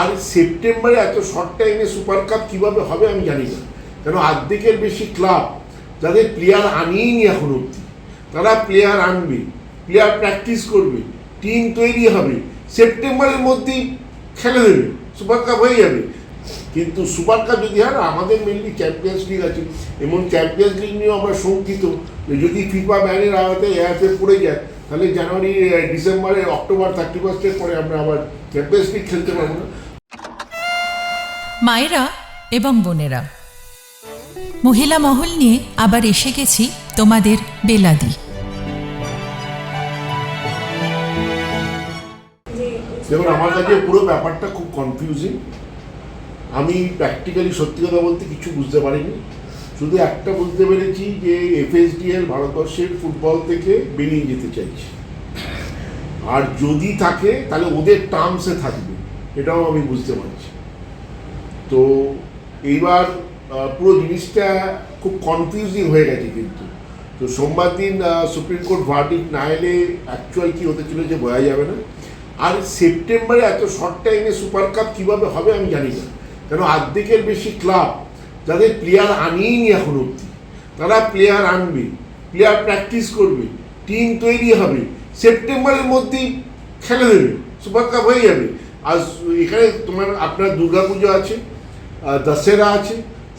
আর সেপ্টেম্বরে এত শর্ট টাইমে সুপার কাপ কীভাবে হবে আমি জানি না। কেন অর্ধেকের বেশি ক্লাব যাদের প্লেয়ার আনিয়েই নি এখন অব্দি তারা প্লেয়ার আনবে প্লেয়ার প্র্যাকটিস করবে টিম তৈরি হবে সেপ্টেম্বরের মধ্যেই খেলে দেবে সুপার কাপ হয়ে যাবে। কিন্তু সুপার কাপ যদি হয় আমাদের মেনলি চ্যাম্পিয়ন্স লিগ আছে। এমন চ্যাম্পিয়ন্স লিগ নিয়েও আমরা শঙ্কিত যদি ফিফা ব্যানের আওতায় এআইএফএ পড়ে যায় তাহলে জানুয়ারি আহ, ডিসেম্বরে অক্টোবর থার্টি ফার্স্টের পরে আমরা আবার চ্যাম্পিয়ন্স লিগ খেলতে পারব না। মায়েরা এবং বোনেরা। মহিলা মহল নিয়ে আবার এসে গেছি তোমাদের বেলাদি। দেখুন, আমার কাছে পুরো ব্যাপারটা খুব কনফিউজিং আমি প্র্যাকটিক্যালি সত্যি কথা বলতে কিছু বুঝতে পারিনি। শুধু একটা বুঝতে পেরেছি যে এফএসডিএল ভারতবর্ষের ফুটবল থেকে বেরিয়ে যেতে চাইছে। আর যদি থাকে, তাহলে ওদের টার্মসে থাকবে। এটাও আমি বুঝতে পারছি। তো এইবার পুরো জিনিসটা খুব কনফিউজিং হয়ে গেছে কিন্তু। তো সোমবার দিন সুপ্রিম কোর্ট ভার্ডিক না এলে অ্যাকচুয়াল কী হতে চলেছে বোঝা যাবে না। আর সেপ্টেম্বরে এত শর্ট টাইমে সুপার কাপ কীভাবে হবে আমি জানি না। কেন অর্ধেকের বেশি ক্লাব যাদের প্লেয়ার আনিয়েই নি এখন অব্দি তারা প্লেয়ার আনবে প্লেয়ার প্র্যাকটিস করবে টিম তৈরি হবে সেপ্টেম্বরের মধ্যেই খেলে দেবে সুপার কাপ হয়ে যাবে। আর এখানে তোমার, আপনার দুর্গাপুজো আছে দশেরা আছে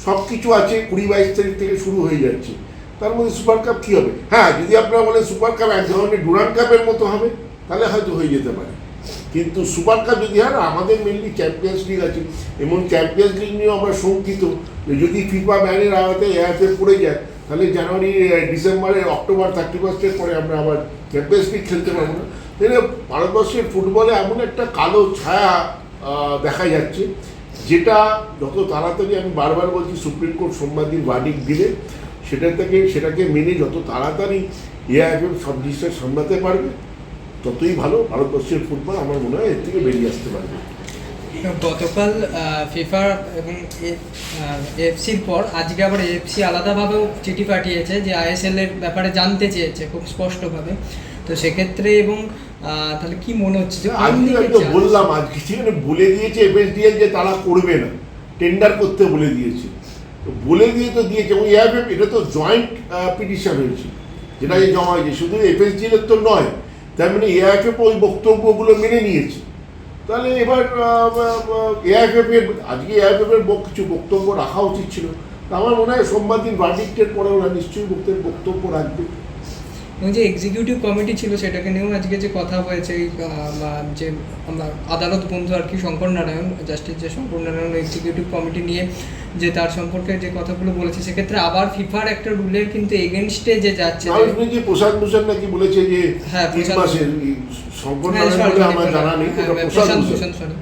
সব কিছু আছে কুড়ি বাইশ তারিখ থেকে শুরু হয়ে যাচ্ছে। তার মধ্যে সুপার কাপ কী হবে? হ্যাঁ যদি আপনারা বলেন সুপার কাপ এক ধরনের ডুরান কাপের মতো হবে তাহলে হয়তো হয়ে যেতে পারে। কিন্তু সুপার কাপ যদি হয় আমাদের মেনলি চ্যাম্পিয়ন্স লিগ আছে এমন চ্যাম্পিয়ন্স লিগ নিয়েও আমরা শঙ্কিত যদি ফিফা ব্যানের আওতায় এআইএফএ পড়ে যায় তাহলে জানুয়ারি আহ, ডিসেম্বরে অক্টোবর থার্টি ফার্স্টের পরে আমরা আবার চ্যাম্পিয়ন্স লিগ খেলতে পারব না। তাহলে ভারতবর্ষের ফুটবলে এমন একটা কালো ছায়া দেখা যাচ্ছে যেটা যত তাড়াতাড়ি আমি বারবার বলছি সুপ্রিম কোর্ট সোমবার দিন ভার্ডিক দিলে সেটা থেকে, সেটাকে মেনে যত তাড়াতাড়ি এআইএফএফ সব জিনিসটা সামলাতে পারবে, ততই ভালো। ভারতবর্ষের ফুটবল আমার মনে হয় এর থেকে বেরিয়ে আসতে পারবে। গতকাল ফিফা এবং এফসির পর, আজকে আবার এফসি আলাদাভাবেও চিঠি পাঠিয়েছে যে আইএসএল এর ব্যাপারে জানতে চেয়েছে, খুব স্পষ্টভাবে। তো সেক্ষেত্রে এবং তাহলে কি মনে হচ্ছে যে আমি তো? বললাম আজকে সেখানে বলে দিয়েছে এফএসডিএল যে তারা করবে না টেন্ডার করতে বলে দিয়েছে। তো বলে দিয়ে তো দিয়েছে এবং এআইএফএফ এটা তো জয়েন্ট পিটিশন হয়েছে যেটা যে জমা হয়েছে শুধু এফএসডিএল তো নয় তার মানে এআইএফএফ ওই বক্তব্যগুলো মেনে নিয়েছে। তাহলে এবার এআইএফএফ এর আজকে এআইএফএফ এর কিছু বক্তব্য রাখা উচিত ছিল। আমার মনে হয় সোমবার দিন ভার্ডিক্টের পরে ওরা নিশ্চয়ই বক্তব্য রাখবে। এবং যে এক্সিকিউটিভ কমিটি ছিল সেটাকে নিয়েও আজকে যে কথা হয়েছে যে আমার আদালত বন্ধু আর কি শঙ্কর নারায়ণ জাস্টিস যে শঙ্কর নারায়ণ এক্সিকিউটিভ কমিটি নিয়ে যে তার সম্পর্কে যে কথাগুলো বলেছে সেক্ষেত্রে আবার ফিফার একটা রুলের কিন্তু এগেনস্টে যে যাচ্ছে প্রশান্ত ভূষণ নাকি বলেছে যে হ্যাঁ, শঙ্কর হ্যাঁ, নারায়ণ sorry, বলে sorry, আমার জানা নেই হ্যাঁ, প্রশান্ত ভূষণ। sorry।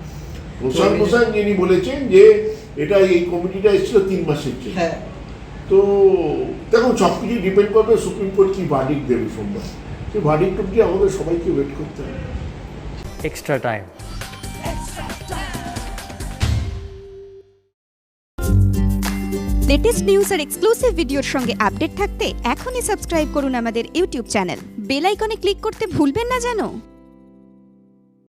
ভূষণ যিনি বলেছেন যে এটা এই কমিটিটা এসেছিল তিন মাসের জন্য। হ্যাঁ। তো দেখুন সব কিছু ডিপেন্ড করবে সুপ্রিম কোর্ট কি ভার্ডিক দেবে সোমবার। সেই ভার্ডিক অব্দি আমাদের সবাইকে ওয়েট করতে হবে। Extra time. লেটেস্ট নিউজ আর এক্সক্লুসিভ ভিডিওর সঙ্গে আপডেট থাকতে এখনই সাবস্ক্রাইব করুন আমাদের ইউটিউব চ্যানেল বেল আইকনে ক্লিক করতে ভুলবেন না জানো